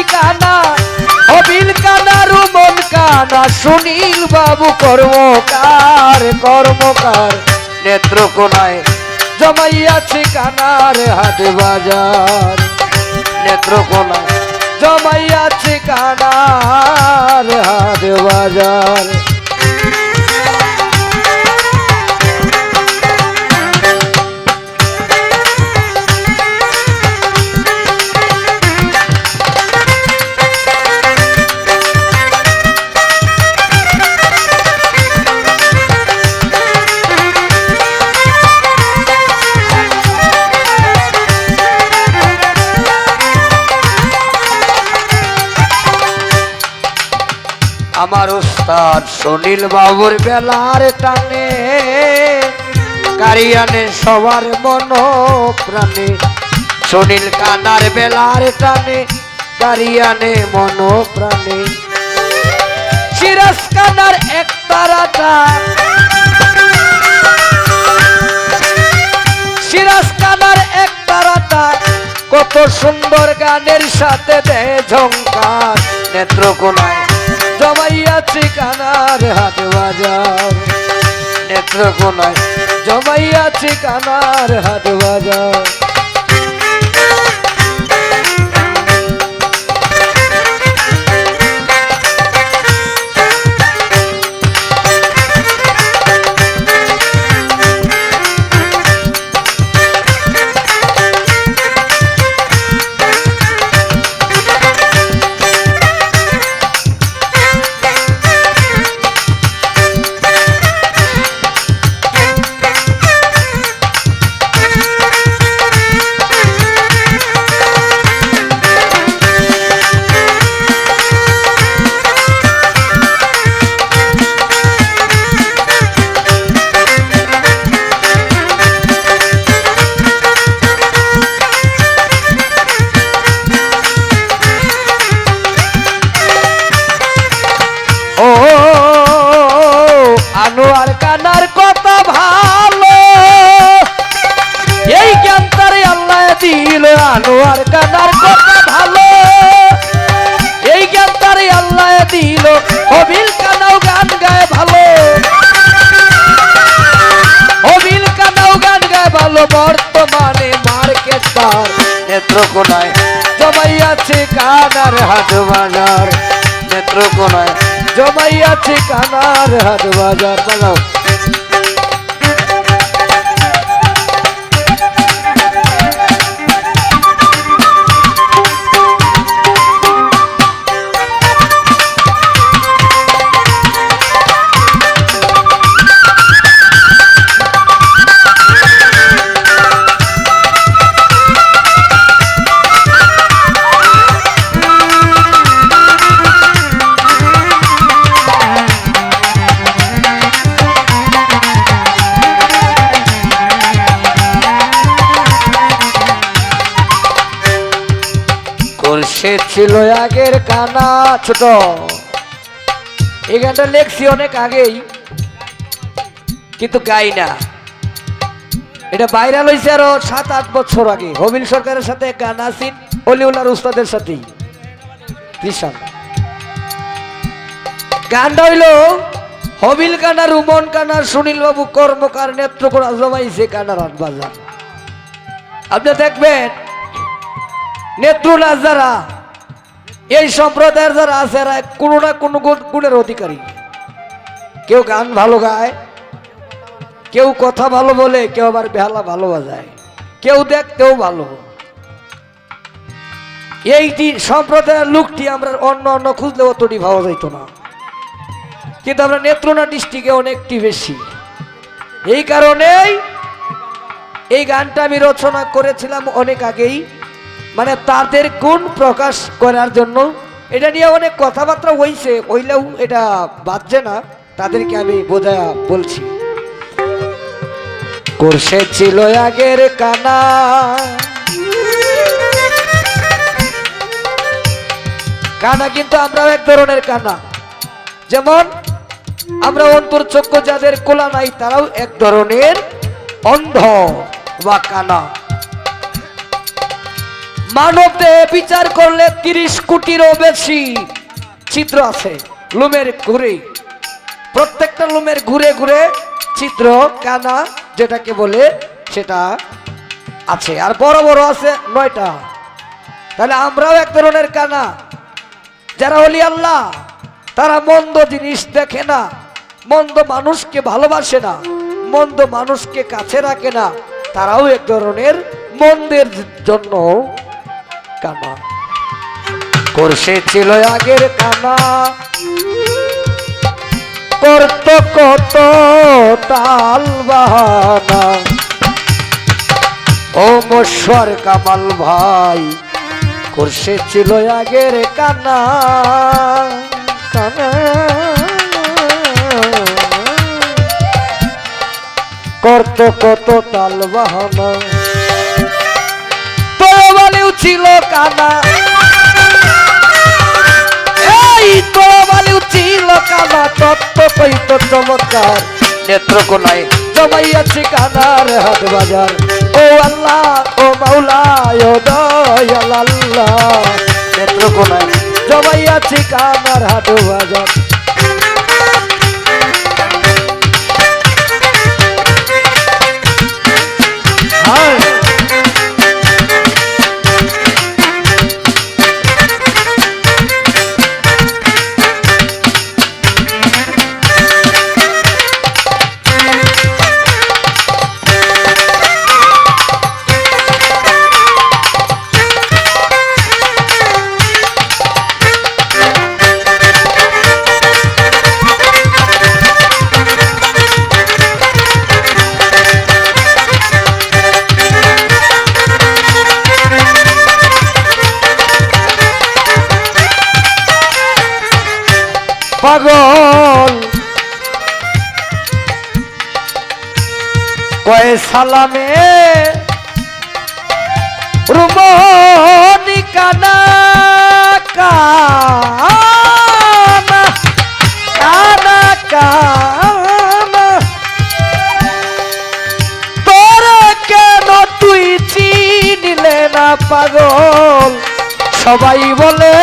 ঠিকানা অবিল কানা, রুমন কানা, সুনীল বাবু কর্মকার কর্মকার নেত্র কোনায় জমাইয়া ঠিকানার হাট বাজার। নেত্র কোনায় জমাইয়া ঠিকানার হাট বাজার। আমার উস্তাদ সুনীল বাবুর বেলার টানে, কারিয়ানে সবার মন প্রাণে সুনীল কানার বেলার টানে, কারিয়ানে মন প্রাণে সিরাজ কানার এক তারাটা। সিরাজ কানার এক তারাটা, কত সুন্দর গানের সাথে দে ঝঙ্কার নেত্রকোনায় জমাইয়াছি ঠিকানার হাট বাজার। নেত্রকোনায় জমাইয়া ঠিকানার হাট বাজার। দিল আনোয়ার কানার কথা ভালো। এই জ্ঞান তারে আল্লাহ দিল। অবিল কানাও গান গায় ভালো। অবিল কানাও গান গায় ভালো। বর্তমানে মার্কেট তার নেত্রকোনায় জমাইয়াছে কানার হাট বাজার। নেত্রকোনায় জমাইয়াছে কানার হাট বাজার। বাজাও। সে ছিল আগের কানা ছোট। এই গানটা লেখছি অনেক আগেই, কিন্তু গাই না। এটা ভাইরাল হয়েছে আরও সাত আট বছর আগে। হবিল সরকারের সাথে গান আসিন অলিউল্লার উস্তাদের সাথেই। গানটা হইল, হবিল কানা, রুমন কানা সুনীল বাবু কর্মকার নেত্রকোনা জমাইছে কানার হাট বাজার। আপনি দেখবেন নেত্রুনাথ যারা, এই সম্প্রদায়ের যারা আছে, এরা কোনো না কোনো গুণ- গুণের অধিকারী। কেউ গান ভালো গায়, কেউ কথা ভালো বলে, কেউ আবার বেহালা ভালো বাজায়। কেউ দেখতেও ভালো। এইটি সম্প্রদায়ের লোকটি, আমরা অন্য অন্য খুঁজলে অতটি ভাবা যাইতো না। কিন্তু আমরা নেত্রনা ডিস্ট্রিক্টে অনেকটি বেশি। এই কারণেই এই গানটা আমি রচনা করেছিলাম অনেক আগেই। মানে তাদের গুণ প্রকাশ করার জন্য, এটা নিয়ে অনেক কথাবার্তা হইছে, হইলেও এটা বাজছে না, তাদেরকে আমি বোঝা বলছি। করছে ছিল আগের কানা কানা কিন্তু আমরাও এক ধরনের কানা। যেমন, আমরা অন্তর চক্ষু যাদের কোলা নাই, তারাও এক ধরনের অন্ধ বা কানা। মানব দেহে বিচার করলে তিরিশ কোটিরও বেশি চিত্র আছে লুমের ঘুরে প্রত্যেকটা লুমের ঘুরে ঘুরে চিত্র কানা, যেটাকে বলে সেটা আছে। আর বড় বড় আছে নয়টা। তাহলে আমরাও এক ধরনের কানা। যারা হলি আল্লাহ, তারা মন্দ জিনিস দেখে না। মন্দ মানুষকে ভালোবাসে না। মন্দ মানুষকে কাছে রাখে না। তারাও এক ধরনের মন্দের জন্য কানা। করছে ছিল আগের কানা। করত কত তাল বাহানা। ও মশ্বর কামাল ভাই করছে ছিল আগের কানা। কানা। করত কত তাল বাহানা। ছিল কানা। এই তোর বালিও ছিল কানা, তত্ত্ব কইত চমৎকার। নেত্রকোনায় জমাইয়াছি কানার হাট বাজার। ও আল্লাহ, ও মাওলা ও দয়াল আল্লাহ। নেত্রকোনায় জমাইয়াছি কানার হাট বাজার। কয়ে সালামে? রুমনি কানা কানা কানা তুই না পাগল? সবাই বলে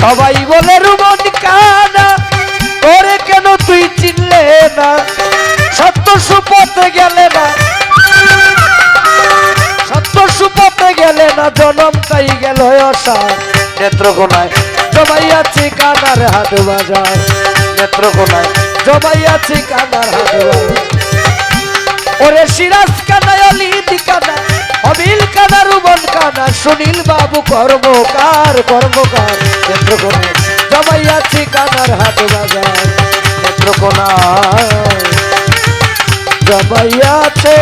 সবাই বলে, রুমানি কানা, ওরে কেন তুই চিনলে না? সত্য সুপথে গেলে না। সত্য সুপথে গেলে না জনম তাই গেল অসার। নেত্রকোনায় জমাইয়াছি কানার হাট বাজার। নেত্রকোনায় জমাইয়াছি কানার হাট বাজার। ওরে সিরাজ কানায় অলিদ কানা অবিল কানা, রুবন কানা, সুনীল বাবু কর্মকার কর্মকার। নেত্রকোনা জমাইয়াছি কানার হাট বাজার। নেত্রকোনা জমাইয়াছে